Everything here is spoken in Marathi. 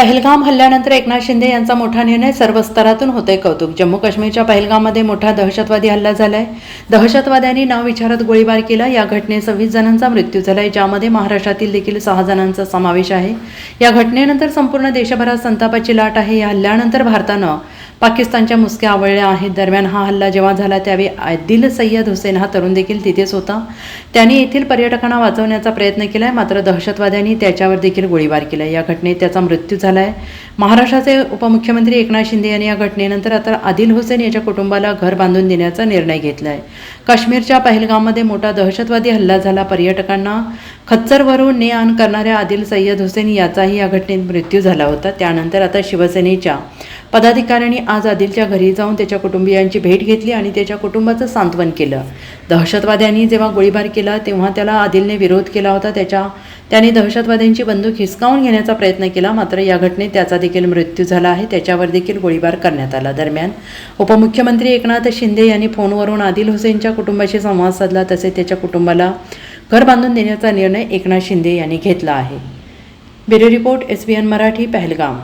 पहलगाम हल्ल्यानंतर एकनाथ शिंदे यांचा मोठा निर्णय सर्व स्तरातून होते कौतुक. जम्मू काश्मीरच्या पहलगाममध्ये मोठा दहशतवादी हल्ला झालाय. दहशतवाद्यांनी नाव विचारत गोळीबार केला. या घटनेत सव्वीस जणांचा मृत्यू झालाय ज्यामध्ये महाराष्ट्रातील देखील सहा जणांचा समावेश आहे. या घटनेनंतर संपूर्ण देशभरात संतापाची लाट आहे. या हल्ल्यानंतर भारतानं पाकिस्तानच्या मुसक्या आवळल्या आहेत. दरम्यान हा हल्ला जेव्हा झाला त्यावेळी आदिल सय्यद हुसेन हा तरुण देखील तिथेच होता. त्याने येथील पर्यटकांना वाचवण्याचा प्रयत्न केलाय मात्र दहशतवाद्यांनी त्याच्यावर देखील गोळीबार केला या घटनेत त्याचा मृत्यू झाला आहे महाराष्ट्राचे उपमुख्यमंत्री एकनाथ शिंदे यांनी या घटनेनंतर आता आदिल हुसेन याच्या कुटुंबाला घर बांधून देण्याचा निर्णय घेतलाय. काश्मीरच्या पहलगाममध्ये मोठा दहशतवादी हल्ला झाला. पर्यटकांना खच्चरवरून ने आण करणाऱ्या आदिल सय्यद हुसेन याचाही या घटनेत मृत्यू झाला होता. त्यानंतर आता शिवसेनेच्या पदाधिकाऱ्यांनी आज आदिलच्या घरी जाऊन त्याच्या कुटुंबियांची भेट घेतली आणि त्याच्या कुटुंबाचं सांत्वन केलं. दहशतवाद्यांनी जेव्हा गोळीबार केला तेव्हा त्याला आदिलने विरोध केला होता. त्याच्या त्याने दहशतवाद्यांची बंदूक हिसकावून घेण्याचा प्रयत्न केला मात्र या घटनेत त्याचा देखील मृत्यू झाला आहे. त्याच्यावर देखील गोळीबार करण्यात आला. दरम्यान उपमुख्यमंत्री एकनाथ शिंदे यांनी फोनवरून आदिल हुसेनच्या कुटुंबाशी संवाद साधला तसेच त्याच्या कुटुंबाला घर बांधून देण्याचा निर्णय एकनाथ शिंदे यांनी घेतला आहे. Bureau report S B N Marathi Pahalgam.